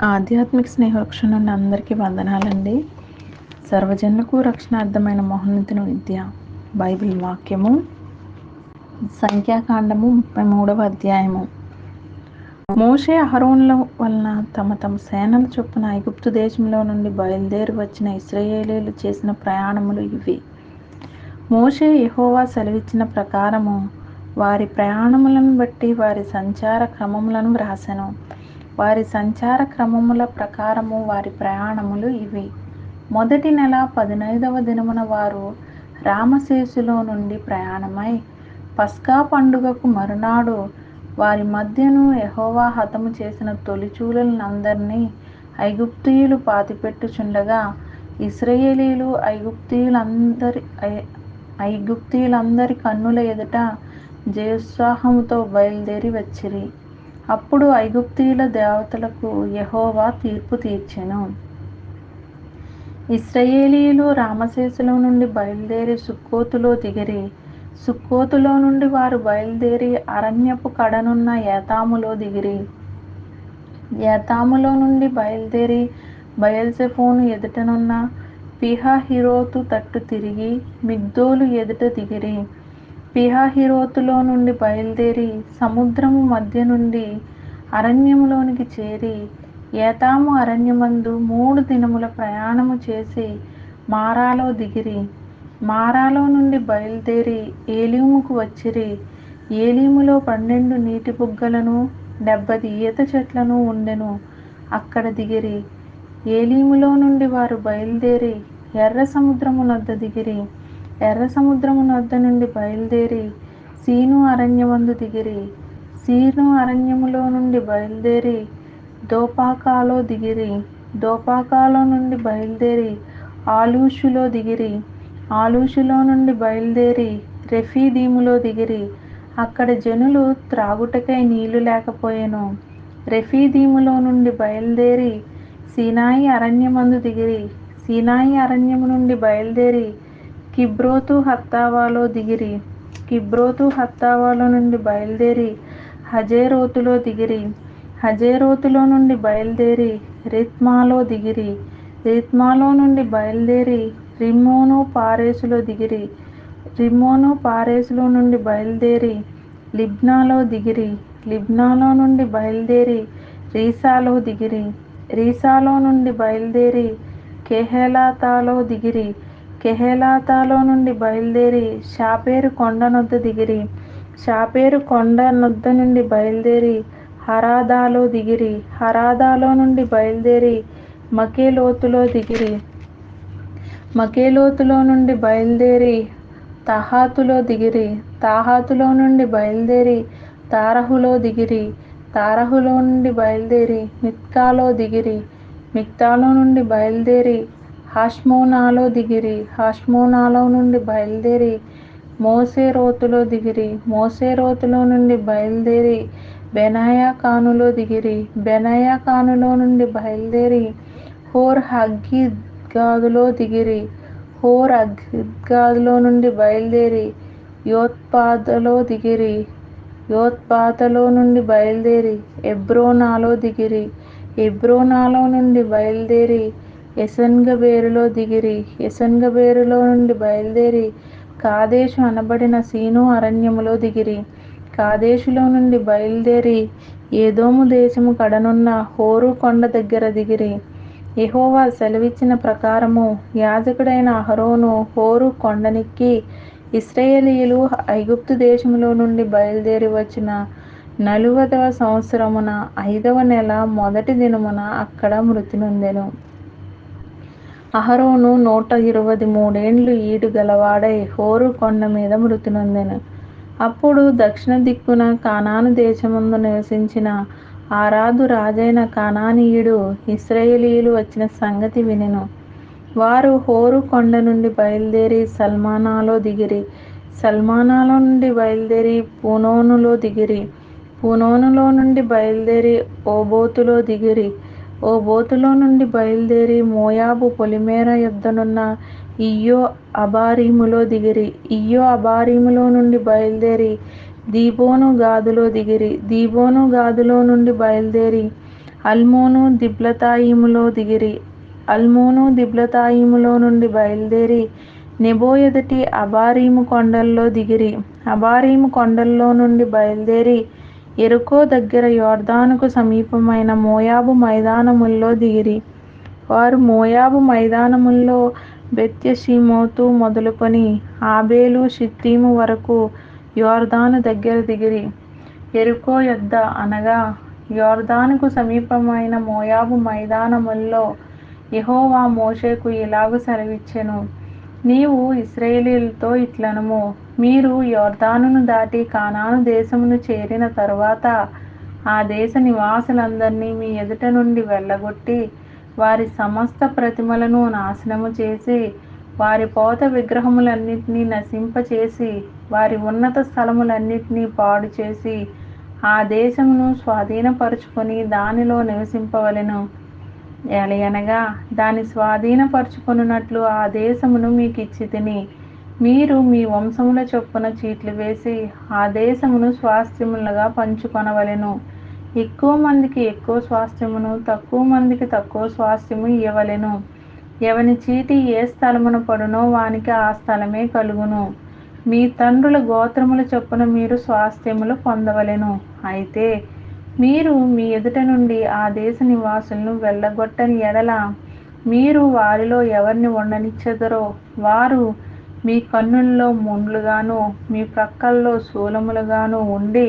ఆధ్యాత్మిక స్నేహరక్షణ అందరికీ వందనాలండి. సర్వజనులకు రక్షణార్థమైన మహోన్నతుని విద్య బైబిల్ వాక్యము. సంఖ్యాకాండము ముప్పై మూడవ అధ్యాయము. మోషే అహరోన్ల వలన తమ తమ సేనల చొప్పున ఐగుప్తు దేశంలో నుండి బయలుదేరి వచ్చిన ఇస్రాయేలీలు చేసిన ప్రయాణములు ఇవి. మోషే యహోవా సెలవిచ్చిన ప్రకారము వారి ప్రయాణములను బట్టి వారి సంచార క్రమములను వ్రాసెను. వారి సంచార క్రమముల ప్రకారము వారి ప్రయాణములు ఇవి. మొదటి నెల పదినైదవ దినమున వారు రామశేషులో నుండి ప్రయాణమై పస్కా పండుగకు మరునాడు వారి మధ్యను యెహోవా హతము చేసిన తొలిచూలనందరినీ ఐగుప్తీయులు పాతిపెట్టుచుండగా ఇస్రయేలీలు ఐగుప్తీయులందరి ఐగుప్తీయులందరి కన్నుల ఎదుట జయోత్సాహముతో బయలుదేరి వచ్చిరి. అప్పుడు ఐగుప్తీయుల దేవతలకు యెహోవా తీర్పు తీర్చెను. ఇస్రయేలీయులు రామశేషులో నుండి బయలుదేరి సుక్కోతులో దిగిరి. సుక్కోతులో నుండి వారు బయలుదేరి అరణ్యపు కడనున్న ఏతాములో దిగిరి. ఏతాములో నుండి బయలుదేరి బయల్సెఫోను ఎదుటనున్న పిహాహిరోతు తట్టు తిరిగి మిగ్దోలు ఎదుట దిగిరి. పిహాహిరోతులో నుండి బయలుదేరి సముద్రము మధ్య నుండి అరణ్యములోనికి చేరి ఏతాము అరణ్యమందు మూడు దినముల ప్రయాణము చేసి మారాలో దిగిరి. మారాలో నుండి బయలుదేరి ఏలీముకు వచ్చిరి. ఏలీములో పన్నెండు నీటి బుగ్గలను డెబ్బది ఈత చెట్లను ఉండెను. అక్కడ దిగిరి. ఏలీములో నుండి వారు బయలుదేరి ఎర్ర సముద్రమునొద్ద దిగిరి. ఎర్ర సముద్రము నొద్ద నుండి బయలుదేరి సీను అరణ్యమందు దిగిరి. సీను అరణ్యములో నుండి బయలుదేరి దోపాకాలో దిగిరి. దోపాకాలో నుండి బయలుదేరి ఆలూషులో దిగిరి. ఆలూషులో నుండి బయలుదేరి రెఫీదీములో దిగిరి. అక్కడ జనులు త్రాగుటకై నీళ్ళు లేకపోయాను. రెఫీదీములో నుండి బయలుదేరి సీనాయి అరణ్యమందు దిగిరి. సీనాయి అరణ్యము నుండి బయలుదేరి కిబ్రోతు హత్తావాలో దిగిరి. కిబ్రోతు హత్తావాలో నుండి బయలుదేరి హజేరోతులో దిగిరి. హజేరోతులో నుండి బయలుదేరి రిత్మాలో దిగిరి. రిత్మాలో నుండి బయలుదేరి రిమ్మోను పారేసులో దిగిరి. రిమ్మోను పారేసులో నుండి బయలుదేరి లిబ్నాలో దిగిరి. లిబ్నాలో నుండి బయలుదేరి రీసాలో దిగిరి. రీసాలో నుండి బయలుదేరి కెహెలాతాలో దిగిరి. కెహేలాతాలో నుండి బయలుదేరి షాపేరు కొండ నొద్ద దిగిరి. షాపేరు కొండ నొద్ద నుండి బయలుదేరి హరాదాలో దిగిరి. హరాదాలో నుండి బయలుదేరి మకేలోతులో దిగిరి. మకేలోతులో నుండి బయలుదేరి తహాతులో దిగిరి. తాహాతులో నుండి బయలుదేరి తారహులో దిగిరి. తారహులో నుండి బయలుదేరి మిత్కాలో దిగిరి. మిక్తాలో నుండి బయలుదేరి హాష్మోనాలో దిగిరి హాష్మోనాలో నుండి బయలుదేరి మోసే రోతులో దిగిరి మోసే రోతులో నుండి బయలుదేరి బెనాయా కానులో దిగిరి బెనాయా కానులో నుండి బయలుదేరి హోర్ హగ్గిద్గాదులో దిగిరి హోర్ అగ్గిద్గాదులో నుండి బయలుదేరి యోత్పాతలో దిగిరి యోత్పాతలో నుండి బయలుదేరి ఎబ్రోనాలో దిగిరి ఎబ్రోనాలో నుండి బయలుదేరి ఎసన్గబేరులో దిగిరి ఎసన్గబేరులో నుండి బయలుదేరి కాదేశు అనబడిన సీను అరణ్యములో దిగిరి. కాదేశులో నుండి బయలుదేరి ఏదోము దేశము కడనున్న హోరు కొండ దగ్గర దిగిరి. ఎహోవా సెలవిచ్చిన ప్రకారము యాజకుడైన అహరోను హోరు కొండనెక్కి ఇస్రాయేలీయులు ఐగుప్తు దేశములో నుండి బయలుదేరి వచ్చిన నలువదవ సంవత్సరమున ఐదవ నెల మొదటి దినమున అక్కడ మృతి నొందెను. అహరోను నూట ఇరవై మూడేండ్లు ఈడు గలవాడై హోరు కొండ మీద మృతి నొందెను. అప్పుడు దక్షిణ దిక్కున కానాను దేశమందు నివసించిన ఆరాదు రాజైన కానానీయుడు ఇస్రాయేలీయులు వచ్చిన సంగతి వినెను. వారు హోరు కొండ నుండి బయలుదేరి సల్మానాలో దిగిరి. సల్మానాలో నుండి బయలుదేరి పూనోనులో దిగిరి. పూనోనులో నుండి బయలుదేరి ఓబోతులో దిగిరి. ఓబోతులో నుండి బయలుదేరి మోయాబు పొలిమేర యొద్దనున్న ఇయ్యో అబారీములో దిగిరి. ఇయ్యో అబారీములో నుండి బయలుదేరి దీబోను గాదులో దిగిరి. దీబోను గాదులో నుండి బయలుదేరి అల్మోను దిబ్లతాయిములో దిగిరి. అల్మోను దిబ్లతాయిములో నుండి బయలుదేరి నెబో ఎదుటి అబారీము కొండల్లో దిగిరి. అబారీము కొండల్లో నుండి బయలుదేరి ఎరుకో దగ్గర యోర్దానుకు సమీపమైన మోయాబు మైదానముల్లో దిగిరి. వారు మోయాబు మైదానముల్లో బెత్యషీమోతు మొదలుకొని ఆబేలు షిత్తీము వరకు యోర్దాను దగ్గర దిగిరి. ఎరుకో యొద్ద అనగా యోర్దానుకు సమీపమైన మోయాబు మైదానముల్లో యహోవా మోషేకు ఇలాగు సెలవిచ్చెను. నీవు ఇస్రాయేలీలతో ఇట్లనము. మీరు యోర్దానును దాటి కానాను దేశమును చేరిన తరువాత ఆ దేశ నివాసులందరినీ మీ ఎదుట నుండి వెళ్ళగొట్టి వారి సమస్త ప్రతిమలను నాశనము చేసి వారి పోత విగ్రహములన్నింటినీ నశింపచేసి వారి ఉన్నత స్థలములన్నింటినీ పాడు చేసి ఆ దేశమును స్వాధీనపరుచుకొని దానిలో నివసింపవలెను. ఎలయనగా దాని స్వాధీనపరుచుకొనున్నట్లు ఆ దేశమును మీకు ఇచ్చి తిని మీరు మీ వంశముల చొప్పున చీట్లు వేసి ఆ దేశమును స్వాస్థ్యములుగా పంచుకొనవలెను. ఎక్కువ మందికి ఎక్కువ స్వాస్థ్యమును తక్కువ మందికి తక్కువ స్వాస్థ్యము ఇవ్వవలెను ఎవని చీటి ఏ స్థలమున పడునో వానికి ఆ స్థలమే కలుగును. మీ తండ్రుల గోత్రముల చొప్పున మీరు స్వాస్థ్యములు పొందవలెను. అయితే మీరు మీ ఎదుట నుండి ఆ దేశ నివాసులను వెళ్ళగొట్టని ఎడల మీరు వారిలో ఎవరిని ఉండనిచ్చెదరో వారు మీ కన్నుల్లో ముండ్లుగాను మీ ప్రక్కల్లో శూలములుగాను ఉండి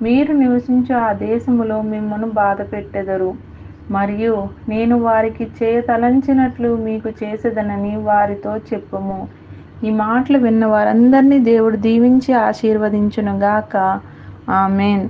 మీరు నివసించు ఆ దేశములో మిమ్మను బాధ పెట్టెదరు మరియు నేను వారికి చేయతలంచినట్లు మీకు చేసేదనని వారితో చెప్పుము. ఈ మాటలు విన్న వారందరినీ దేవుడు దీవించి ఆశీర్వదించునుగాక. ఆమెన్.